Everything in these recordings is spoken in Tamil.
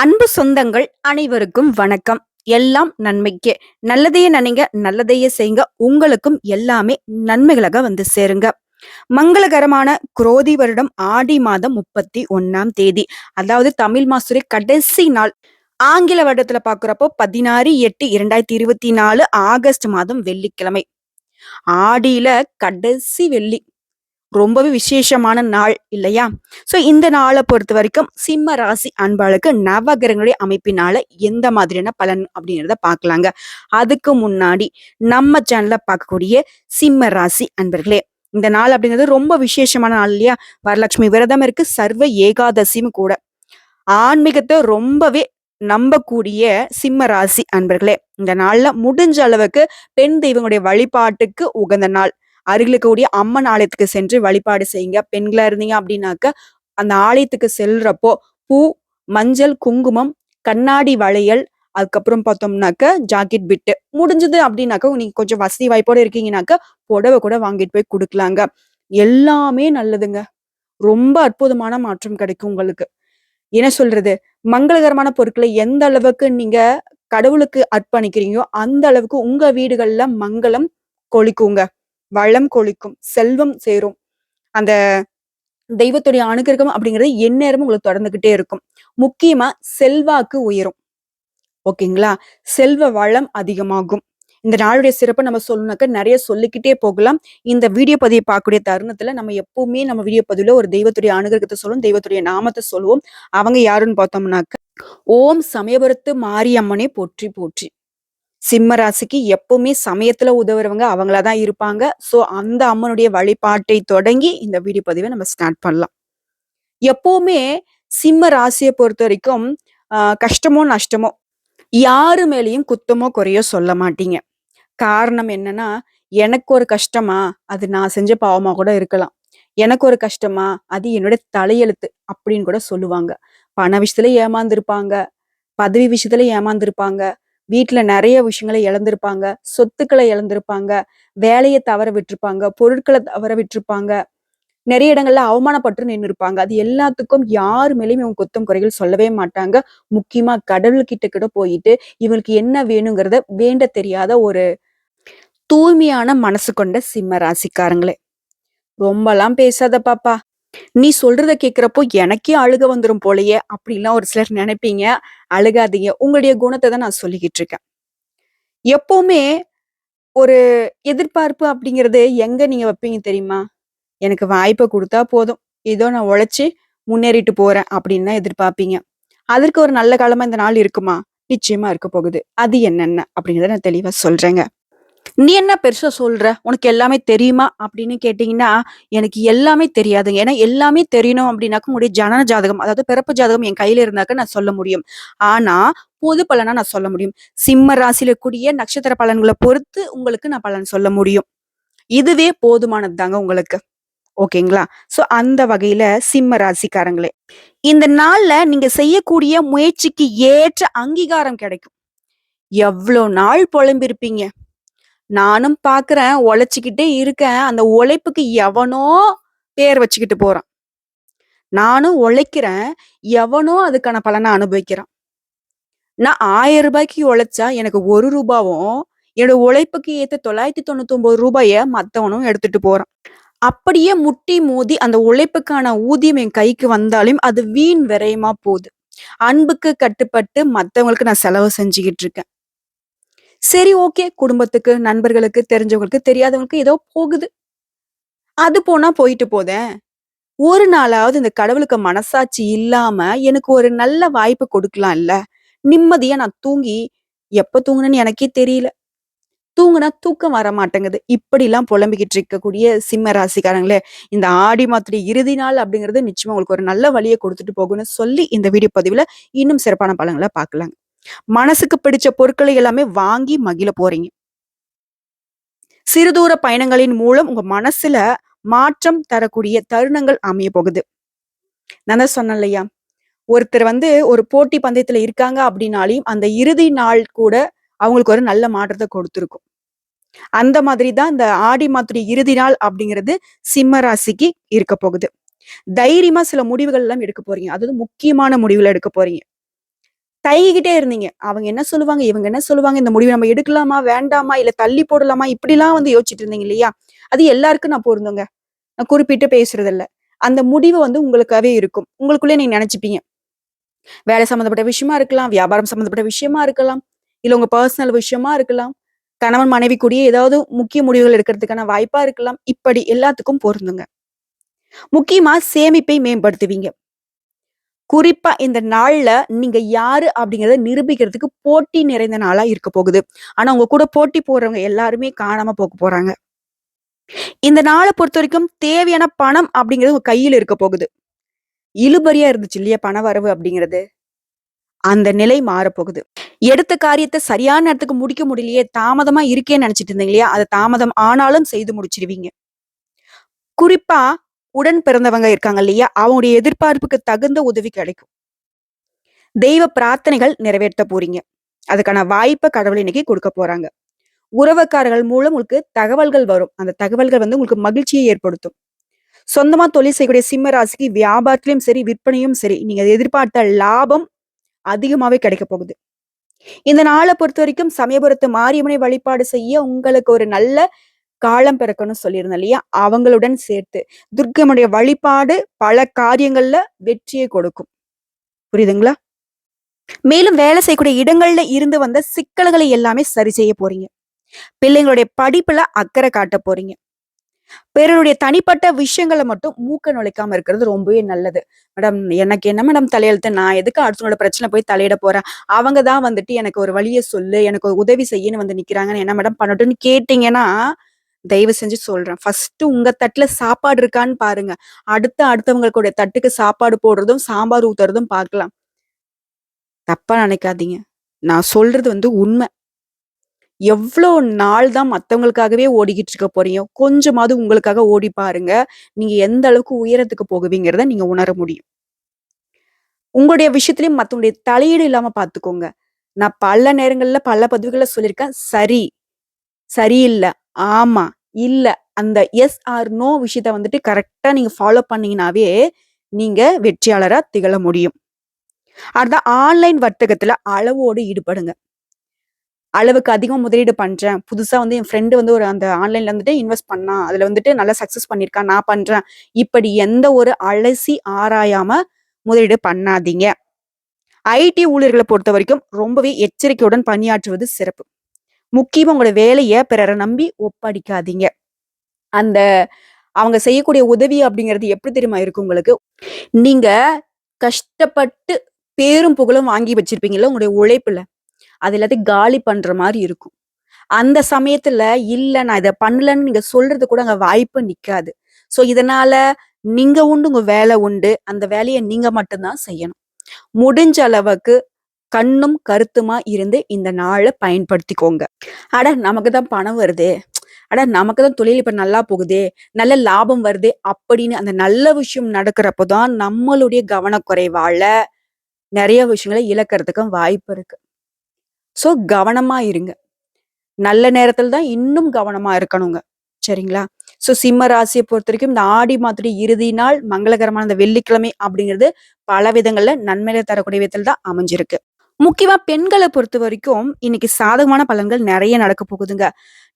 அன்பு சொந்தங்கள் அனைவருக்கும் வணக்கம். எல்லாம் நன்மைக்கே. நல்லதையே நினைங்க நல்லதையே செய்யுங்க. உங்களுக்கும் எல்லாமே நன்மைகளாக வந்து சேருங்க. மங்களகரமான குரோதி வருடம் ஆடி மாதம் முப்பத்தி ஒன்னாம் தேதி. அதாவது தமிழ் மாசுரை கடைசி நாள். ஆங்கில வருடத்துல பாக்குறப்போ பதினாறு எட்டு இரண்டாயிரத்தி இருபத்தி நாலு ஆகஸ்ட் மாதம் வெள்ளிக்கிழமை. ஆடியில கடைசி வெள்ளி. ரொம்பவே விசேஷமான நாள் இல்லையா? ஸோ இந்த நாளை பொறுத்த வரைக்கும் சிம்ம ராசி அன்பாளுக்கு நவகிரகங்களுடைய அமைப்பினால எந்த மாதிரியான பலன் அப்படிங்கிறத பார்க்கலாங்க. அதுக்கு முன்னாடி நம்ம சேனல்ல பார்க்கக்கூடிய சிம்ம ராசி அன்பர்களே இந்த நாள் அப்படிங்கிறது ரொம்ப விசேஷமான நாள் இல்லையா? வரலட்சுமி விரதம் இருக்கு சர்வ ஏகாதசியும் கூட. ஆன்மீகத்தை ரொம்பவே நம்பக்கூடிய சிம்ம ராசி அன்பர்களே இந்த நாள்ல முடிஞ்ச அளவுக்கு பெண் தெய்வங்களுடைய வழிபாட்டுக்கு உகந்த நாள். அருகில் இருக்கக்கூடிய அம்மன் ஆலயத்துக்கு சென்று வழிபாடு செய்யுங்க. பெண்களா இருந்தீங்க அப்படின்னாக்க அந்த ஆலயத்துக்கு செல்றப்போ பூ மஞ்சள் குங்குமம் கண்ணாடி வளையல் அதுக்கப்புறம் பார்த்தோம்னாக்க ஜாக்கெட் பிட்டு முடிஞ்சது அப்படின்னாக்கா நீங்க கொஞ்சம் வசதி வாய்ப்போட இருக்கீங்கனாக்க புடவை கூட வாங்கிட்டு போய் கொடுக்கலாங்க. எல்லாமே நல்லதுங்க. ரொம்ப அற்புதமான மாற்றம் கிடைக்கும் உங்களுக்கு. என்ன சொல்றது? மங்களகரமான பொருட்களை எந்த அளவுக்கு நீங்க கடவுளுக்கு அர்ப்பணிக்கிறீங்களோ அந்த அளவுக்கு உங்க வீடுகள்ல மங்களம் கொளிக்குங்க. வளம் கொளிக்கும் செல்வம் சேரும். அந்த தெய்வத்துடைய அனுகிரகம் அப்படிங்கிறது எந்நேரமும் உங்களுக்கு தொடர்ந்துகிட்டே இருக்கும். முக்கியமா செல்வாக்கு உயரும். ஓகேங்களா? செல்வ வளம் அதிகமாகும். இந்த நாளுடைய சிறப்பை நம்ம சொல்லணுனாக்க நிறைய சொல்லிக்கிட்டே போகலாம். இந்த வீடியோ பதிவை பார்க்கக்கூடிய தருணத்துல நம்ம எப்பவுமே நம்ம வீடியோ பதிவுல ஒரு தெய்வத்துடைய அனுகிரகத்தை சொல்லுவோம் தெய்வத்துடைய நாமத்தை சொல்லுவோம். அவங்க யாருன்னு பார்த்தோம்னாக்க ஓம் சமயபுரத்து மாரியம்மனே போற்றி போற்றி. சிம்ம ராசிக்கு எப்பவுமே சமயத்துல உதவுறவங்க அவங்களா தான் இருப்பாங்க. ஸோ அந்த அம்மனுடைய வழிபாட்டை தொடங்கி இந்த வீடியோ பதிவை நம்ம ஸ்டார்ட் பண்ணலாம். எப்பவுமே சிம்ம ராசியை பொறுத்த வரைக்கும் கஷ்டமோ நஷ்டமோ யாரு மேலேயும் குத்தமோ குறையோ சொல்ல மாட்டீங்க. காரணம் என்னன்னா எனக்கு ஒரு கஷ்டமா அது நான் செஞ்ச பாவமா கூட இருக்கலாம். எனக்கு ஒரு கஷ்டமா அது என்னோட தலையெழுத்து அப்படின்னு கூட சொல்லுவாங்க. பண விஷயத்துல ஏமாந்துருப்பாங்க. பதவி விஷயத்துல ஏமாந்துருப்பாங்க. வீட்டுல நிறைய விஷயங்களை இழந்திருப்பாங்க. சொத்துக்களை இழந்திருப்பாங்க. வேலையை தவற விட்டுருப்பாங்க. பொருட்களை தவற விட்டிருப்பாங்க. நிறைய இடங்கள்ல அவமானப்பட்டு நின்று இருப்பாங்க அது எல்லாத்துக்கும் யார் மேலேயும் இவங்க குத்தம் குறைகள் சொல்லவே மாட்டாங்க. முக்கியமா கடவுள் கிட்ட போயிட்டு இவங்களுக்கு என்ன வேணுங்கிறத வேண்ட தெரியாத ஒரு தூய்மையான மனசு கொண்ட சிம்ம ராசிக்காரங்களே. ரொம்பலாம் பேசாத பாப்பா. நீ சொல்றத கேக்குறப்போ எனக்கே அழுக வந்துரும் போலயே. அப்படின்லாம் ஒரு சிலர் நினைப்பீங்க. அழுகாதீங்க. உங்களுடைய குணத்தை தான் நான் சொல்லிக்கிட்டு இருக்கேன். எப்பவுமே ஒரு எதிர்பார்ப்பு அப்படிங்கிறது எங்க நீங்க வைப்பீங்க தெரியுமா? எனக்கு வாய்ப்பை கொடுத்தா போதும். ஏதோ நான் உழைச்சி முன்னேறிட்டு போறேன் அப்படின்னு தான் எதிர்பார்ப்பீங்க. அதற்கு ஒரு நல்ல காலமா இந்த நாள் இருக்குமா? நிச்சயமா இருக்க போகுது. அது என்னென்ன? அப்படிங்கிறத நான் தெளிவா சொல்றேங்க. நீ என்ன பெருசா சொல்ற? உனக்கு எல்லாமே தெரியுமா? அப்படின்னு கேட்டீங்கன்னா எனக்கு எல்லாமே தெரியாதுங்க ஏன்னா எல்லாமே தெரியணும் அப்படின்னாக்க உங்களுடைய ஜனன ஜாதகம் அதாவது பிறப்பு ஜாதகம் என் கையில இருந்தாக்க நான் சொல்ல முடியும். ஆனா பொது பலனா நான் சொல்ல முடியும். சிம்ம ராசியில கூடிய நட்சத்திர பலன்களை பொறுத்து உங்களுக்கு நான் பலன் சொல்ல முடியும். இதுவே போதுமானது தாங்க உங்களுக்கு. ஓகேங்களா? சோ அந்த வகையில சிம்ம ராசிக்காரங்களே. இந்த நாள்ல நீங்க செய்யக்கூடிய முயற்சிக்கு ஏற்ற அங்கீகாரம் கிடைக்கும். எவ்வளவு நாள் புலம்பிருப்பீங்க நானும் பாக்குறேன் உழைச்சிக்கிட்டே இருக்கேன். அந்த உழைப்புக்கு எவனோ பேர் வச்சுக்கிட்டு போறான். நானும் உழைக்கிறேன் எவனோ அதுக்கான பலனை அனுபவிக்கிறான். நான் ஆயிரம் ரூபாய்க்கு உழைச்சா எனக்கு ஒரு ரூபாவும் என்னோட உழைப்புக்கு ஏத்த தொள்ளாயிரத்தி தொண்ணூத்தி ஒன்பது ரூபாய மத்தவனும் எடுத்துட்டு போறான். அப்படியே முட்டி மோதி அந்த உழைப்புக்கான ஊதியம் என் கைக்கு வந்தாலும் அது வீண் விரயமா போகுது. அன்புக்கு கட்டுப்பட்டு மத்தவங்களுக்கு நான் செலவு செஞ்சுக்கிட்டு இருக்கேன். சரி ஓகே. குடும்பத்துக்கு நண்பர்களுக்கு தெரிஞ்சவங்களுக்கு தெரியாதவங்களுக்கு ஏதோ போகுது. அது போனா போயிட்டு போதேன் ஒரு நாளாவது இந்த கடவுளுக்கு மனசாட்சி இல்லாம எனக்கு ஒரு நல்ல வாய்ப்பு கொடுக்கலாம் இல்ல நிம்மதியா நான் தூங்கி எப்ப தூங்கினேன்னு எனக்கே தெரியல. தூங்குனா தூக்கம் வர மாட்டேங்குது. இப்படி எல்லாம் புலம்பிக்கிட்டு இருக்கக்கூடிய சிம்ம ராசிக்காரங்களே இந்த ஆடி மாத்திரை இறுதி நாள் அப்படிங்கிறது நிச்சயமா உங்களுக்கு ஒரு நல்ல வழியை கொடுத்துட்டு போகும்னு சொல்லி இந்த வீடியோ பதிவுல இன்னும் சிறப்பான பலங்களை பார்க்கலாங்க. மனசுக்கு பிடிச்ச பொருட்களை எல்லாமே வாங்கி மகிழ போறீங்க. சிறுதூர பயணங்களின் மூலம் உங்க மனசுல மாற்றம் தரக்கூடிய தருணங்கள் அமைய போகுது. நான் சொன்னேன் இல்லையா? ஒருத்தர் வந்து ஒரு போட்டி பந்தயத்துல இருக்காங்க அப்படின்னாலையும் அந்த இறுதி நாள் கூட அவங்களுக்கு ஒரு நல்ல மாற்றத்தை கொடுத்துருக்கும். அந்த மாதிரி தான் இந்த ஆடி மாத்திரை இறுதி நாள் அப்படிங்கிறது சிம்ம ராசிக்கு இருக்க போகுது. தைரியமா சில முடிவுகள் எல்லாம் எடுக்க போறீங்க. அதாவது முக்கியமான முடிவுகள் எடுக்க போறீங்க. தயகிக்கிட்டே இருந்தீங்க. அவங்க என்ன சொல்லுவாங்க? இவங்க என்ன சொல்லுவாங்க? இந்த முடிவு நம்ம எடுக்கலாமா? வேண்டாமா? இல்ல தள்ளி போடலாமா? இப்படிலாம் வந்து யோசிச்சுட்டு இருந்தீங்க இல்லையா? அது எல்லாருக்கும் நான் பொருந்துங்க. நான் குறிப்பிட்டு பேசுறது இல்ல அந்த முடிவு வந்து உங்களுக்காகவே இருக்கும். உங்களுக்குள்ளே நீங்க நினைச்சுப்பீங்க வேலை சம்மந்தப்பட்ட விஷயமா இருக்கலாம், வியாபாரம் சம்மந்தப்பட்ட விஷயமா இருக்கலாம், இல்ல உங்க பர்சனல் விஷயமா இருக்கலாம், கணவன் மனைவி கூடிய ஏதாவது முக்கிய முடிவுகள் எடுக்கிறதுக்கான வாய்ப்பா இருக்கலாம். இப்படி எல்லாத்துக்கும் பொருந்துங்க. முக்கியமா சேமிப்பை மேம்படுத்துவீங்க. குறிப்பா இந்த நாள்ல நீங்க யாரு அப்படிங்கிறத நிரூபிக்கிறதுக்கு போட்டி நிறைந்த நாளா இருக்க போகுது. ஆனா உங்க கூட போட்டி போடுறவங்க எல்லாருமே காணாம போக போறாங்க. இந்த நாளை பொறுத்த வரைக்கும் தேவையான பணம் அப்படிங்கிறது உங்க கையில இருக்க போகுது. இழுபறியா இருந்துச்சு இல்லையா பண வரவு அப்படிங்கிறது. அந்த நிலை மாறப்போகுது. எடுத்த காரியத்தை சரியான நேரத்துக்கு முடிக்க முடியலையே, தாமதமா இருக்கேன்னு நினைச்சிட்டு இருந்தீங்க இல்லையா? அதை தாமதம் ஆனாலும் செய்து முடிச்சிருவீங்க. குறிப்பா உடன் பிறந்தவங்க இருக்காங்க இல்லையா? அவங்களுடைய எதிர்பார்ப்புக்கு தகுந்த உதவி கிடைக்கும். தெய்வ பிரார்த்தனைகள் நிறைவேற்ற போறீங்க. அதுக்கான வாய்ப்பை கடவுள் இன்னைக்கு கொடுக்க போறாங்க. உறவுக்காரர்கள் மூலம் உங்களுக்கு தகவல்கள் வரும். அந்த தகவல்கள் வந்து உங்களுக்கு மகிழ்ச்சியை ஏற்படுத்தும். சொந்தமா தொழில் செய்யக்கூடிய சிம்ம ராசிக்கு வியாபாரத்திலயும் சரி, விற்பனையும் சரி, நீங்க எதிர்பார்த்த லாபம் அதிகமாவே கிடைக்க போகுது. இந்த நாள பொறுத்தவரைக்கும் சமயபுரத்து மாரியம்மனை வழிபாடு செய்ய உங்களுக்கு ஒரு நல்ல காலம் பிறக்கணும்னு சொல்லியிருந்தேன் இல்லையா? அவங்களுடன் சேர்த்து துர்க்கம்முடைய வழிபாடு பல காரியங்கள்ல வெற்றியை கொடுக்கும். புரியுதுங்களா? மேலும் வேலை செய்யக்கூடிய இடங்கள்ல இருந்து வந்த சிக்கல்களை எல்லாமே சரி செய்ய போறீங்க. பிள்ளைங்களுடைய படிப்புல அக்கறை காட்ட போறீங்க. பிறருடைய தனிப்பட்ட விஷயங்கள மட்டும் மூக்க நுழைக்காம இருக்கிறது ரொம்பவே நல்லது. மேடம் எனக்கு என்ன மேடம் தலையெழுத்து? நான் எதுக்கு அடுத்தவங்களோட பிரச்சனை போய் தலையிட போறேன்? அவங்க தான் வந்துட்டு எனக்கு ஒரு வழியை சொல்லு, எனக்கு ஒரு உதவி செய்யன்னு வந்து நிக்கிறாங்கன்னு என்ன மேடம் பண்ணட்டும்னு கேட்டீங்கன்னா, தயவு செஞ்சு சொல்றேன். ஃபர்ஸ்ட்டு உங்க தட்டுல சாப்பாடு இருக்கான்னு பாருங்க. அடுத்த அடுத்தவங்களுடைய தட்டுக்கு சாப்பாடு போடுறதும், சாம்பார் ஊத்துறதும் பார்க்கலாம். தப்பா நினைக்காதீங்க நான் சொல்றது வந்து உண்மை எவ்வளோ நாள் தான் மற்றவங்களுக்காகவே ஓடிக்கிட்டு இருக்க போறீங்க? கொஞ்சமாவது உங்களுக்காக ஓடி பாருங்க. நீங்க எந்த அளவுக்கு உயரத்துக்கு போகுவீங்கிறத நீங்க உணர முடியும். உங்களுடைய விஷயத்திலயும் மத்தவங்களுடைய தலையீடு இல்லாம பார்த்துக்கோங்க. நான் பல நேரங்கள்ல பல பதிவுகளில் சொல்லியிருக்கேன். சரி, சரியில்லை ஆமா, இல்ல. அந்த எஸ் ஆர் நோ விஷயத்த வந்துட்டு கரெக்டா நீங்க ஃபாலோ பண்ணீங்கனாவே, நீங்க வெற்றியாளரா திகழ முடியும். அதுதான் ஆன்லைன் வர்த்தகத்துல அளவோடு ஈடுபடுங்க. அளவுக்கு அதிகமாக முதலீடு பண்றேன். புதுசா வந்து என் ஃப்ரெண்டு வந்து ஒரு அந்த ஆன்லைன்ல வந்துட்டு இன்வெஸ்ட் பண்ணான். அதுல வந்துட்டு நல்லா சக்சஸ் பண்ணியிருக்கான். நான் பண்றேன். இப்படி எந்த ஒரு அலசி ஆராயாம முதலீடு பண்ணாதீங்க. ஐடி ஊழியர்களை பொறுத்த வரைக்கும் ரொம்பவே எச்சரிக்கையுடன் பணியாற்றுவது சிறப்பு. முக்கியமா உங்களோட வேலையை பிறரை நம்பி ஒப்படைக்காதீங்க. அந்த அவங்க செய்யக்கூடிய உதவி அப்படிங்கிறது எப்படி தெரியுமா இருக்கும் உங்களுக்கு? நீங்க கஷ்டப்பட்டு பேரும் புகழும் வாங்கி வச்சிருப்பீங்கல்ல உங்களுடைய உழைப்புல. அது எல்லாத்தையும் காலி பண்ற மாதிரி இருக்கும். அந்த சமயத்துல, இல்ல நான் இதை பண்ணலன்னு நீங்க சொல்றது கூட அங்க வாய்ப்பு நிக்காது. ஸோ இதனால நீங்க உண்டு, உங்க வேலை உண்டு. அந்த வேலையை நீங்க மட்டும்தான் செய்யணும். முடிஞ்ச அளவுக்கு கண்ணும் கருத்துமா இருந்து இந்த நாள பயன்படுத்திக்கோங்க. அட நமக்கு தான் பணம் வருதே! அட நமக்கு தான் தொழில் இப்ப நல்லா போகுதே! நல்ல லாபம் வருதே! அப்படின்னு அந்த நல்ல விஷயம் நடக்கிறப்போ தான் நம்மளுடைய கவனக்குறைவால நிறைய விஷயங்கள இழக்கிறதுக்கும் வாய்ப்பு இருக்கு. ஸோ கவனமா இருங்க. நல்ல நேரத்துல தான் இன்னும் கவனமா இருக்கணுங்க. சரிங்களா? ஸோ சிம்ம ராசியை பொறுத்த வரைக்கும் இந்த ஆடி மாதிரி இறுதி நாள் மங்களகரமான இந்த வெள்ளிக்கிழமை அப்படிங்கிறது பல விதங்கள்ல நன்மையில தரக்கூடிய விதத்துல தான் அமைஞ்சிருக்கு. முக்கியமா பெண்களை பொறுத்த வரைக்கும் இன்னைக்கு சாதகமான பலன்கள் நிறைய நடக்க போகுதுங்க.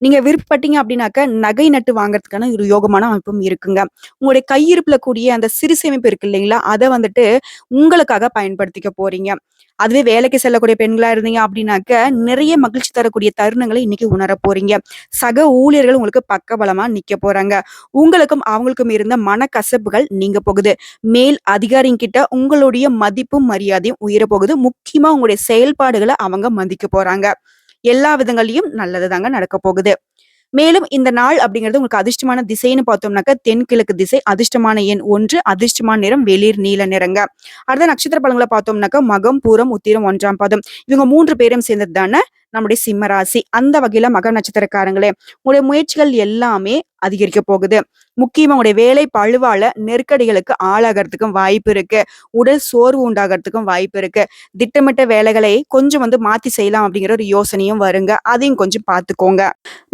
நீங்க விருப்பப்பட்டீங்க அப்படின்னாக்க நகை நட்டு வாங்குறதுக்கான ஒரு யோகமான அமைப்பும் இருக்குங்க. உங்களுடைய கையிருப்புல கூடிய அந்த சிறு சேமிப்பு இருக்கு இல்லைங்களா? அதை வந்துட்டு உங்களுக்காக பயன்படுத்திக்க போறீங்க. அதுவே வேலைக்கு செல்லக்கூடிய பெண்களா இருந்தீங்க அப்படின்னாக்க, நிறைய மகிழ்ச்சி தரக்கூடிய தருணங்களை இன்னைக்கு உணர போறீங்க. சக ஊழியர்கள் உங்களுக்கு பக்கபலமா நிக்க போறாங்க. உங்களுக்கும் அவங்களுக்கும் இருந்த மனக்கசப்புகள் நீங்க போகுது. மேல் அதிகாரிங்கிட்ட உங்களுடைய மதிப்பும், மரியாதையும் உயர போகுது. முக்கியமா உங்களுடைய செயல்பாடுகளை அவங்க மதிக்க போறாங்க. எல்லா விதங்களையும் நல்லது தாங்க நடக்க போகுது. மேலும் இந்த நாள் அப்படிங்கிறது உங்களுக்கு அதிர்ஷ்டமான திசைன்னு பார்த்தோம்னாக்க, தென்கிழக்கு திசை, அதிர்ஷ்டமான எண் ஒன்று அதிர்ஷ்டமான நிறம் வெளிர் நீல நிறங்க. அடுத்த நட்சத்திர பலங்களை பார்த்தோம்னாக்க, மகம், பூரம், உத்திரம் ஒன்றாம் பாதம். இவங்க மூன்று பேரும் சேர்ந்தது தானே நம்முடைய சிம்ம ராசி. அந்த வகையில மக நட்சத்திரக்காரங்களே, உங்களுடைய முயற்சிகள் எல்லாமே அதிகரிக்க போகுது. முக்கியமா உங்களுடைய வேலை பழுவால நெருக்கடிகளுக்கு ஆளாகிறதுக்கும் வாய்ப்பு இருக்கு. உடல் சோர்வு உண்டாகிறதுக்கும் வாய்ப்பு இருக்கு. திட்டமிட்ட வேலைகளை கொஞ்சம் வந்து மாத்தி செய்யலாம் அப்படிங்கிற ஒரு யோசனையும் வருங்க. அதையும் கொஞ்சம் பார்த்துக்கோங்க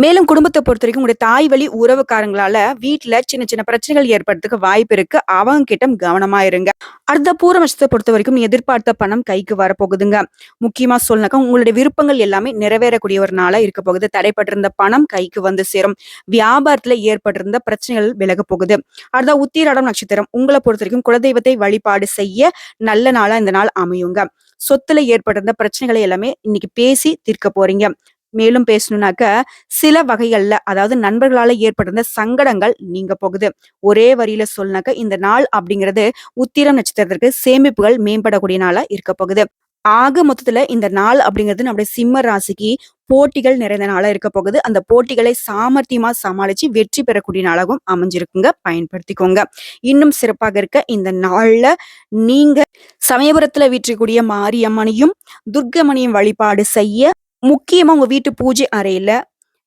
மேலும் குடும்பத்தை பொறுத்த வரைக்கும் உங்களுடைய தாய் வழி உறவுக்காரங்களால வீட்டுல சின்ன சின்ன பிரச்சனைகள் ஏற்படுறதுக்கு வாய்ப்பு இருக்கு. அவங்க கிட்ட கவனமா இருங்க. அடுத்த பூர நட்சத்திரத்தை பொறுத்த வரைக்கும் எதிர்பார்த்த பணம் கைக்கு வரப்போகுதுங்க. முக்கியமா சொல்லனாக்கா உங்களுடைய விருப்பங்கள் எல்லாமே நிறைவேறக்கூடிய ஒரு நாளா இருக்க போகுது. தடைப்பட்டிருந்த பணம் கைக்கு வந்து சேரும். வியாபாரத்துல ஏற்பட்டிருந்த பிரச்சனைகள் விலக போகுது. அடுத்த உத்திராடம் நட்சத்திரம். உங்களை பொறுத்த வரைக்கும் குலதெய்வத்தை வழிபாடு செய்ய நல்ல நாளா இந்த நாள் அமையுங்க. சொத்துல ஏற்பட்டிருந்த பிரச்சனைகளை எல்லாமே இன்னைக்கு பேசி தீர்க்க போறீங்க. மேலும் பேசணும்னாக்க சில வகைகள்ல அதாவது நண்பர்களால ஏற்பட்டிருந்த சங்கடங்கள் நீங்க போகுது. ஒரே வரியில சொல்லினாக்க இந்த நாள் அப்படிங்கிறது உத்திரம் நட்சத்திரத்திற்கு சேமிப்புகள் மேம்படக்கூடிய நாளா இருக்க போகுது. ஆக மொத்தத்துல இந்த நாள் அப்படிங்கிறது நம்முடைய சிம்ம ராசிக்கு போட்டிகள் நிறைந்த நாளா இருக்க போகுது. அந்த போட்டிகளை சாமர்த்தியமா சமாளிச்சு வெற்றி பெறக்கூடிய நாளாகவும் அமைஞ்சிருக்குங்க. பயன்படுத்திக்கோங்க. இன்னும் சிறப்பாக இருக்க இந்த நாள்ல நீங்க சமயபுரத்துல வீற்றக்கூடிய மாரியம்மனையும் துர்கமணியும் வழிபாடு செய்ய முக்கியமா உங்க வீட்டு பூஜை அறையில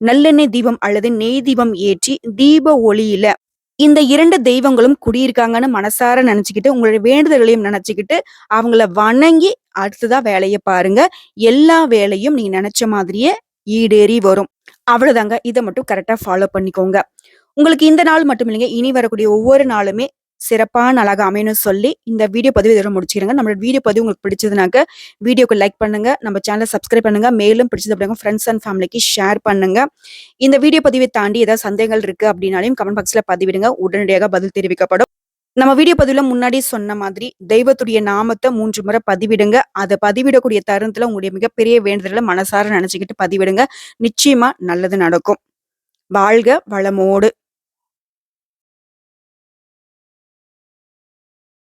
நல்லெண்ணெய் தீபம் அல்லது நெய் தீபம் ஏற்றி தீப ஒளியில இந்த இரண்டு தெய்வங்களும் குடியிருக்காங்கன்னு மனசார நினைச்சுக்கிட்டு உங்களுடைய வேண்டுதல்களையும் நினைச்சுக்கிட்டு அவங்கள வணங்கி அடுத்ததா வேலையை பாருங்க. எல்லா வேலையும் நீங்க நினைச்ச மாதிரியே ஈடேறி வரும். அவ்வளவுதாங்க. இதை மட்டும் கரெக்டா ஃபாலோ பண்ணிக்கோங்க. உங்களுக்கு இந்த நாள் மட்டும் இல்லைங்க. இனி வரக்கூடிய ஒவ்வொரு நாளுமே சிறப்பான அழகாக அமையணும்னு சொல்லி இந்த வீடியோ பதிவு இதோட முடிச்சுக்கிறேங்க. நம்மளோட வீடியோ பதிவு உங்களுக்கு பிடிச்சதுனாக்க வீடியோக்கு லைக் பண்ணுங்க. நம்ம சேனலை சப்ஸ்கிரைப் பண்ணுங்க. மேலும் பிடிச்சது அப்படிங்க ஃப்ரெண்ட்ஸ் அண்ட் ஃபேமிலிக்கு ஷேர் பண்ணுங்க. இந்த வீடியோ பதிவை தாண்டி ஏதாவது சந்தேகங்கள் இருக்கு அப்படின்னாலையும் கமெண்ட் பாக்ஸில் பதிவிடுங்க. உடனடியாக பதில் தெரிவிக்கப்படும். நம்ம வீடியோ பதிவுல முன்னாடி சொன்ன மாதிரி தெய்வத்துடைய நாமத்தை மூன்று முறை பதிவிடுங்க. அதை பதிவிடக்கூடிய தருணத்துல உங்களுடைய மிகப்பெரிய வேண்டுதலை மனசார நினைச்சுக்கிட்டு பதிவிடுங்க. நிச்சயமா நல்லது நடக்கும். வாழ்க வளமோடு.